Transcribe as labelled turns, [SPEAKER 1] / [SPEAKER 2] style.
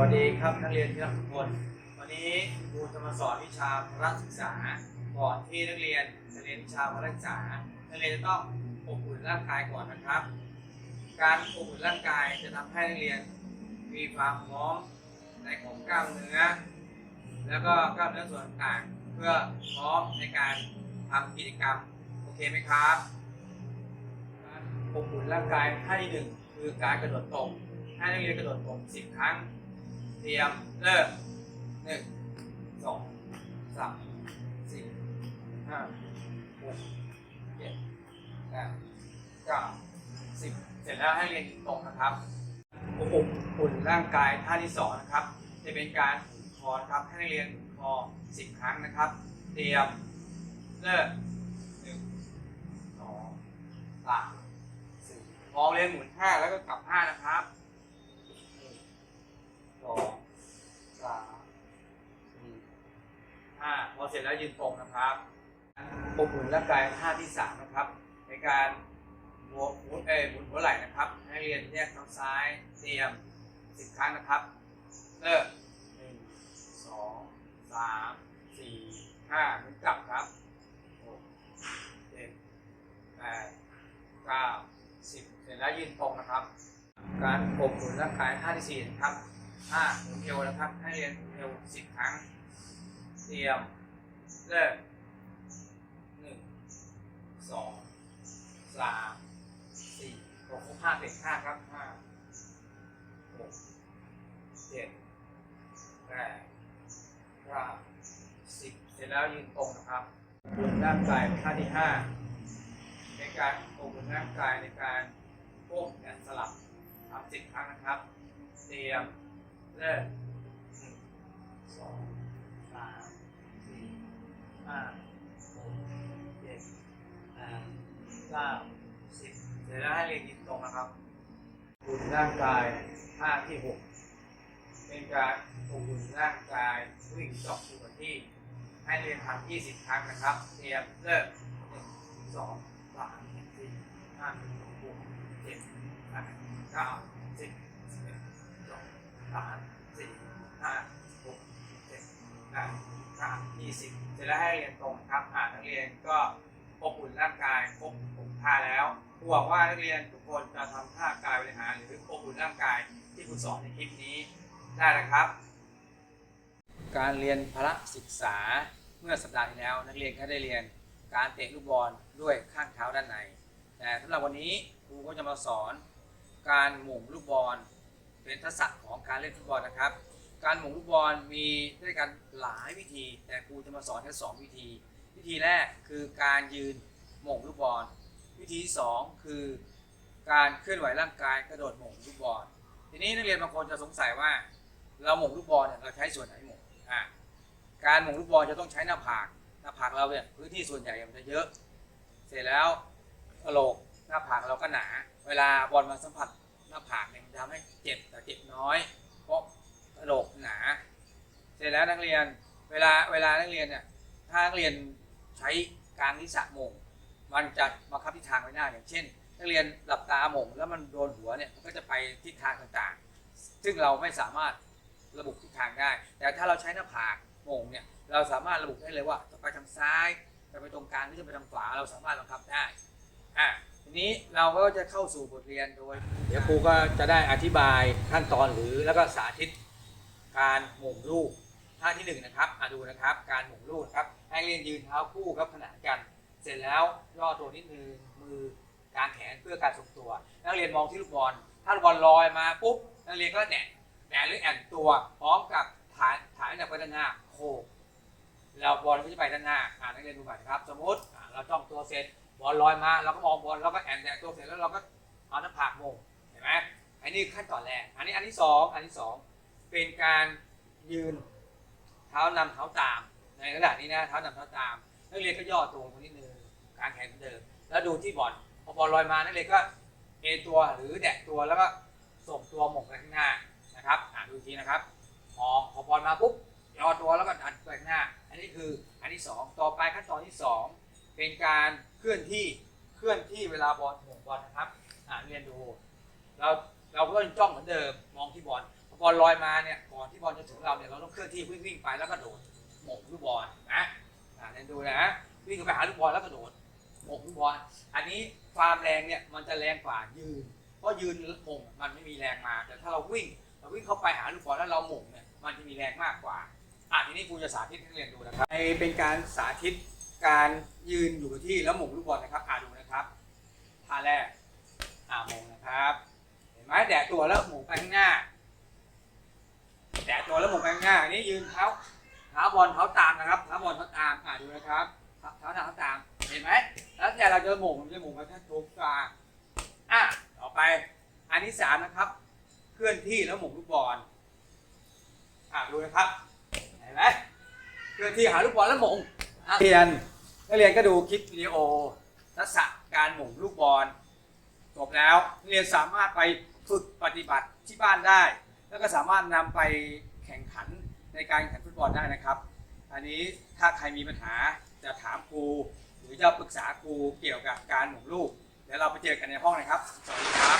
[SPEAKER 1] วัสดีครับนักเรียนที่รักทุกคน วันนี้ครูจะมาสอนวิชาพละศึกษา ก่อนที่นักเรียนจะเรียนวิชาพละศึกษา นักเรียนจะต้องอบอุ่นร่างกายก่อนนะครับ การอบอุ่นร่างกายจะทำให้นักเรียนมีความพร้อมในของกล้ามเนื้อ แล้วก็กล้ามเนื้อส่วนต่างเพื่อพร้อมในการทำกิจกรรม โอเคไหมครับการอบอุ่นร่างกายท่าที่หนึ่งคือการกระโดดตบให้นักเรียนกระโดดตบสิบครั้ง รียมเริ่มหนึ่งสองสามสี่ห้าหกเจ็ดแปดเก้าสิบเสร็จแล้วให้เรียนตรงนะครับอบอุ่นร่างกายท่าที่สองนะครับ จะเป็นการอุ่นคอนครับให้นักเรียนอุ่นคอสิบครั้งนะครับ เตรียมเริ่มหนึ่งสองสามสี่มองเรียนหมุนห้าแล้วก็กลับห้านะครับหนึ่งสอง สามสี่ห้าพอเสร็จแล้วยืนตรงนะครับอบอุ่นร่างกายท่าที่สามนะครับ ในการหัวหมุนเอหมุนหัวไหล่นะครับให้เรียนแยกเท้าซ้ายเตรียมสิบครั้งนะครับเริ่มหนึ่งสองสามสี่ห้าหมุนกลับครับหกเจ็ดแปดเก้าสิบเสร็จแล้วยืนตรงนะครับ การอบอุ่นร่างกายท่าที่สี่นะครับ ห้าหมุนเอวนะครับ ให้เรียนเอวสิบครั้ง เตรียมเริ่มหนึ่งสองสามสี่หกห้าเต็มห้าครับห้าหกเจ็ดแปดเก้าสิบเสร็จแล้วยืนตรงนะครับบนร่างกายท่าที่ห้าในการอบอุ่นร่างกายในการโค้งแขนสลับทำสิบครั้งนะครับ เตรียม เริ่มสองสามสี่ห้าหกเจ็ดแปดเก้าสิบเสร็จแล้วให้เรียนยืนตรงนะครับอุ่นร่างกายท่าที่หกเป็นการอบอุ่นร่างกายวิ่งจอกอยู่กับที่ ให้เรียนทำยี่สิบครั้งนะครับ เตรียมเริ่มหนึ่งสองสามสี่ห้าหกเจ็ดแปดเก้าสิบ สามสี่ห้าหกเจ็ดแปดเก้ายี่สิบเสร็จแล้วให้เรียนตรงครับอ่านักเรียนก็อบอุ่นร่างกายครบหกท่าแล้วหวังว่านักเรียนทุกคนจะทำท่ากายบริหารหรืออบอุ่นร่างกายที่คุณสอนในคลิปนี้ได้นะครับ การเรียนพละศึกษาเมื่อสัปดาห์ที่แล้ว นักเรียนก็ได้เรียนการเตะลูกบอลด้วยข้างเท้าด้านในแต่สำหรับวันนี้ครูก็จะมาสอนการหม่งลูกบอล เป็นทักษะของการเล่นฟุตบอลนะครับ การหม่งลูกบอลมีด้วยกันหลายวิธี แต่ครูจะมาสอนแค่สองวิธี วิธีแรกคือการยืนหม่งลูกบอล วิธีที่สองคือการเคลื่อนไหวร่างกายกระโดดหม่งลูกบอล ทีนี้นักเรียนบางคนจะสงสัยว่า เราหม่งลูกบอลเนี่ยเราใช้ส่วนไหนหม่งอะการหม่งลูกบอลจะต้องใช้หน้าผากหน้าผากเราเนี่ยพื้นที่ส่วนใหญ่มันจะเยอะ เสร็จแล้วกระโหลกหน้าผากเราก็หนา เวลาบอลมาสัมผัส หน้าผากเนี่ยทำให้เจ็บแต่เจ็บน้อย เพราะกระโหลกหนา เสร็จแล้วนักเรียนเวลาเวลานักเรียนเนี่ยถ้านักเรียนใช้กลางทิศะมงมันจะบังคับทิศทางไปหน้าอย่างเช่น นักเรียนหลับตาโมงแล้วมันโดนหัวเนี่ยมันก็จะไปทิศทางต่างๆ ซึ่งเราไม่สามารถระบุทิศทางได้ แต่ถ้าเราใช้หน้าผากโมงเนี่ยเราสามารถระบุได้เลยว่าจะไปทางซ้ายจะไปตรงกลางหรือจะไปทางขวาเราสามารถบังคับได้อะ ทีนี้เราก็จะเข้าสู่บทเรียนโดยเดี๋ยวครูก็จะได้อธิบายขั้นตอนหรือแล้วก็สาธิตการหม่งลูกท่าที่หนึ่งนะครับอะดูนะครับ การหม่งลูกครับให้เรียนยืนเท้าคู่ครับขนานกัน เสร็จแล้วย่อตัวนิดนึงมือกางแขนเพื่อการทรงตัว นักเรียนมองที่ลูกบอลถ้าลูกบอลลอยมาปุ๊บนักเรียนก็แหนะแหนะหรือแอนตัวพร้อมกับฐานฐานเนี่ยไปด้านหน้าโคแล้วบอลก็จะไปด้านหน้าอ่านักเรียนดูใหม่นะครับ สมมติเราจ้องตัวเสร็จ บอลลอยมาเราก็มองบอลเราก็แอนแหนตัวเสร็จแล้วเราก็เอาหน้าผากมงเห็นไหมอันนี้ขั้นตอนแรกอันนี้อันที่สองอันที่สองเป็นการยืนเท้านำเท้าตามในขณะนี้นะเท้านำเท้าตามนักเรียนก็ย่อตัวลงนิดนึงกางแขนเหมือนเดิม แล้วดูที่บอลพอบอลลอยมานักเรียนก็เอตัวหรือแดกตัวแล้วก็ส่งตัวหม่งไปข้างหน้านะครับอ่าดูทีนะครับมองพอบอลมาปุ๊บย่อตัวแล้วก็ดันไปข้างหน้า อันนี้คืออันที่สองต่อไปขั้นตอนที่สอง เป็นการเคลื่อนที่เคลื่อนที่เวลาบอลหม่งบอลนะครับอ่าเรียนดูเราเราก็จ้องเหมือนเดิมมองที่บอลบอลลอยมาเนี่ยก่ที่บอลจะถึงเราเนี่ยเราต้องเคลื่อนที่วิ่งวิ่งไปแล้วก็โดดหม่งลูกบอลนะอ่าเดี๋ยวดูนะวิ่งไปหาลูกบอลแล้วก็โดดหม่งลูกบอลอันนี้ความแรงเนี่ยมันจะแรงกว่ายืนเพราะยืนหม่งมันไม่มีแรงมา แต่ถ้าเราวิ่งเราวิ่งเข้าไปหาลูกบอลแล้วเราหม่งเนี่ยมันจะมีแรงมากกว่าอะทีนี้ครูจะสาธิตให้เรียนดูนะครับเป็นการสาธิต การยืนอยู่กับที่แล้วหม่งลูกบอลนะครับอ่าดูนะครับท่าแรกอ่าหม่งนะครับ เห็นไหมแดดตัวแล้วหมุนไปข้างหน้า แดดตัวแล้วหมุนไปข้างหน้าอันนี้ยืนเท้าเท้าบอลเท้าตามนะครับเท้าบอลเท้าตามอ่าดูนะครับเท้าเท้าตามเท้าตามเห็นไหมแล้วแต่เราจะหมุนจะหมุนไปแค่ตรงกลางอะต่อไปอันที่สามนะครับ เคลื่อนที่แล้วหมุนลูกบอลอ่าดูนะครับเห็นไหมเคลื่อนที่หาลูกบอลแล้วหมุน อะเรียนนักเรียนก็ดูคลิปวิดีโอทักษะการหมุนลูกบอลจบแล้วนักเรียนสามารถไปฝึกปฏิบัติที่บ้านได้ แล้วก็สามารถนำไปแข่งขันในการแข่งฟุตบอลได้นะครับ อันนี้ถ้าใครมีปัญหาจะถามครูหรือจะปรึกษาครูเกี่ยวกับการหมุนลูกเดี๋ยวเราไปเจอกันในห้องนะครับ สวัสดีครับ